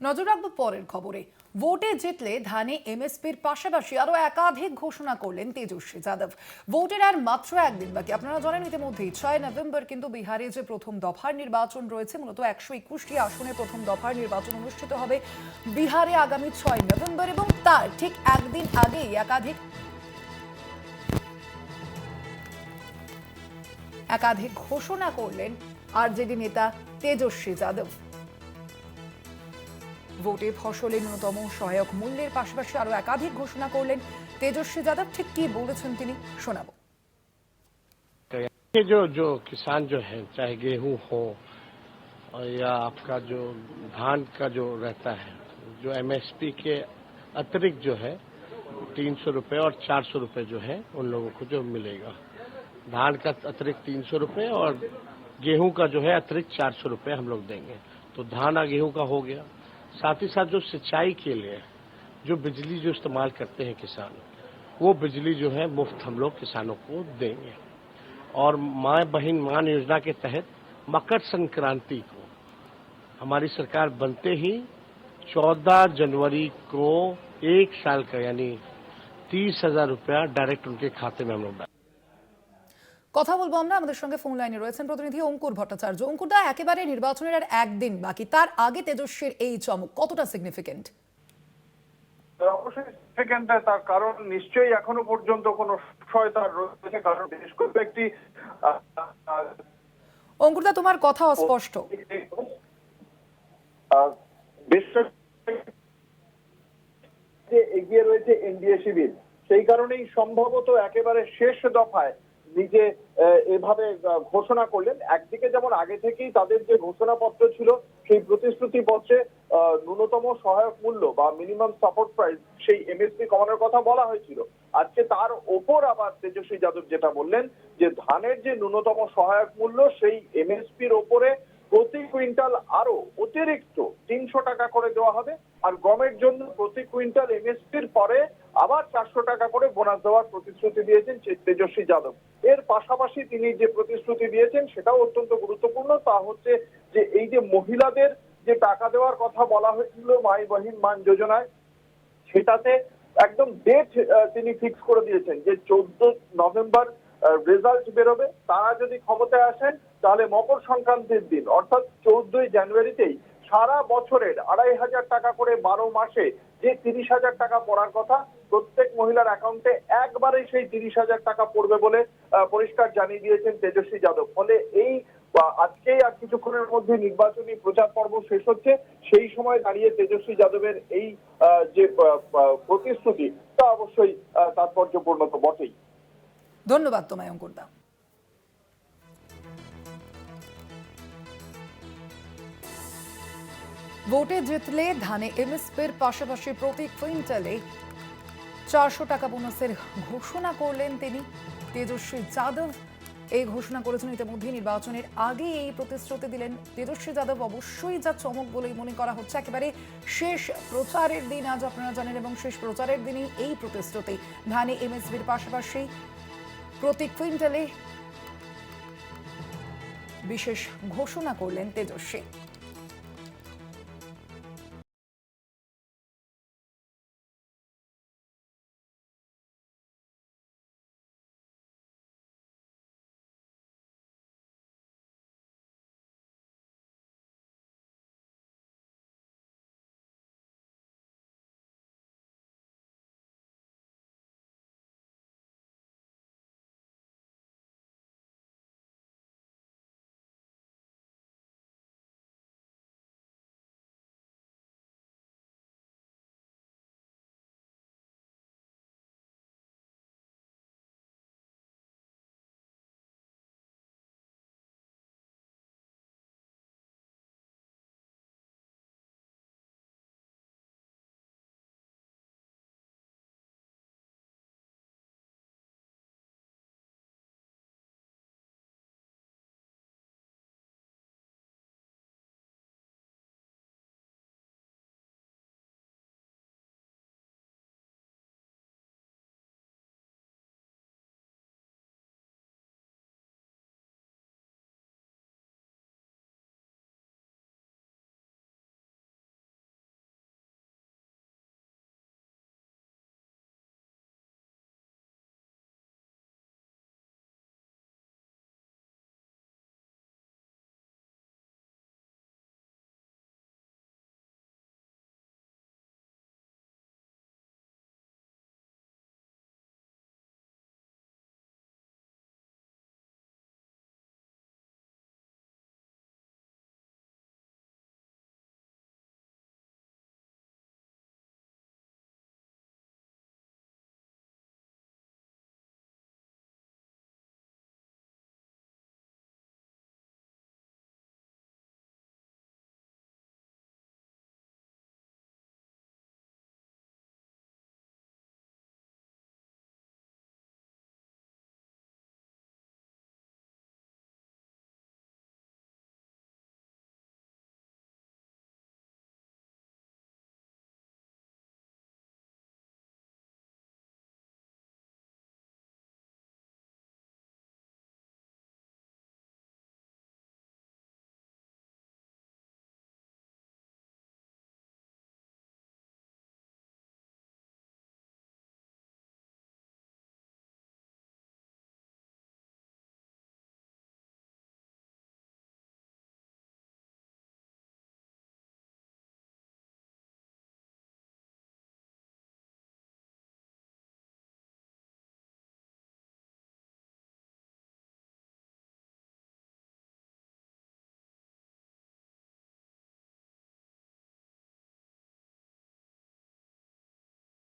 নজর রাখব পরের খবরে। ভোটে জিতলে ধানে এমএসপির পাশাপাশি আরও একাধিক ঘোষণা করলেন তেজস্বী যাদব। ভোটের আর মাত্র একদিন বাকি। আপনারা জানেন ইতিমধ্যেই ছয় নভেম্বর কিন্তু বিহারে যে প্রথম দফার নির্বাচন রয়েছে, মূলত একশো একুশটি আসনে প্রথম দফার নির্বাচন অনুষ্ঠিত হবে বিহারে আগামী ছয় নভেম্বর এবং তার ঠিক একদিন আগেই একাধিক একাধিক ঘোষণা করলেন আরজেডি নেতা তেজস্বী যাদব। ভোটে ফসলের ন্যূনতম সহায়ক মূল্যের পাশাপাশি আরও একাধিক ঘোষণা করলেন তেজস্বী যাদব ঠিক কি বলেছেন তিনি শোনাবো ये जो जो किसान जो है चाहे गेहूं हो और या आपका जो धान का जो रहता है जो एमएसपी के अतिरिक्त जो है तीन सौ रूपये और चार सौ रूपये जो है उन लोगों को जो मिलेगा धान का अतिरिक्त तीन सौ रूपये और गेहूं का जो है अतिरिक्त चार सौ रूपये हम लोग देंगे तो धान और गेहूं का हो गया साथ ही साथ जो सिंचाई के लिए जो बिजली जो इस्तेमाल करते हैं किसान, वो बिजली जो है मुफ़्त हम लोग किसानों को देंगे और माँ बहन मान योजना के तहत मकर संक्रांति को हमारी सरकार बनते ही 14 जनवरी को एक साल का यानी तीस हज़ार रुपया डायरेक्ट उनके खाते में हम लोग। কথা বলব আমরা আমাদের সঙ্গে ফোন লাইনে রয়েছেন প্রতিনিধি অঙ্কুর ভট্টাচার্য। অঙ্কুর দা একেবারে নির্বাচনের আর একদিন বাকি তার আগে তেজস্বীর এই চমক কতটা সিগনিফিকেন্ট সেকেন্ডে তার কারণ নিশ্চয়ই এখনও পর্যন্ত কোনো সংশয় তার রয়েছে কারণ বেশ কয়েকটি আহ, তোমার কথা অস্পষ্ট। বেশ এগিয়ে রয়েছে এনডিএ শিবির সেই কারণেই সম্ভবত একেবারে শেষ দফায় নিজে এভাবে ঘোষণা করলেন। একদিকে যেমন আগে থেকেই তাদের যে ঘোষণাপত্র ছিল, সেই প্রতিশ্রুতি পত্রে ন্যূনতম সহায়ক মূল্য বা মিনিমাম সাপোর্ট প্রাইস সেই এমএসপি কমানোর কথা বলা হয়েছিল। আজকে তার ওপর আবার তেজস্বী যাদব যেটা বললেন, যে ধানের যে ন্যূনতম সহায়ক মূল্য, সেই এমএসপির ওপরে প্রতি কুইন্টাল আরও অতিরিক্ত তিনশো টাকা করে দেওয়া হবে। আর গমের জন্য প্রতি কুইন্টাল এমএসপির পরে আবার চারশো টাকা করে বোনাস দেওয়ার প্রতিশ্রুতি দিয়েছেন তেজস্বী যাদব। এর পাশাপাশি তিনি যে প্রতিশ্রুতি দিয়েছেন, সেটাও অত্যন্ত গুরুত্বপূর্ণ, তা হচ্ছে যে এই যে মহিলাদের যে টাকা দেওয়ার কথা বলা হয়েছিল, মাই বহিন মান যোজনায়, সেটাতে একদম ডেট তিনি ফিক্স করে দিয়েছেন যে চোদ্দ নভেম্বর রেজাল্ট বেরোবে। তারা যদি ক্ষমতায় আসেন, তাহলে মকর সংক্রান্তির দিন, অর্থাৎ চৌদ্দই জানুয়ারিতেই সারা বছরের আড়াই হাজার টাকা করে বারো মাসে যে তিরিশ হাজার টাকা পড়ার কথা, প্রত্যেক মহিলার অ্যাকাউন্টে একবারে সেই তিরিশ হাজার টাকা পড়বে বলে পরিষ্কার জানিয়ে দিয়েছেন তেজস্বী যাদব। ফলে এই আজকেই আর কিছুক্ষণের মধ্যে নির্বাচনী প্রচার পর্ব শেষ হচ্ছে। সেই সময় দাঁড়িয়ে তেজস্বী যাদবের এই যে প্রতিশ্রুতি, তা অবশ্যই তাৎপর্যপূর্ণ তো বটেই। ধন্যবাদ তোমায় অঙ্কুর ভোটে জিতলে ধানে এমএসপির পাশাপাশি প্রতি কুইন্টালে চারশো টাকা বোনাসের ঘোষণা করলেন তিনি। তেজস্বী যাদব, এই ঘোষণা করেছেন ইতিমধ্যে নির্বাচনের আগে এই প্রতিশ্রুতি দিলেন। তেজস্বী যাদব অবশ্যই যা চমক বলেই মনে করা হচ্ছে। একেবারে শেষ প্রচারের দিন আজ আপনারা জানেন এবং শেষ প্রচারের দিনেই এই প্রতিশ্রুতি। ধানে এমএসপির পাশাপাশি প্রতি কুইন্টালে বিশেষ ঘোষণা করলেন তেজস্বী।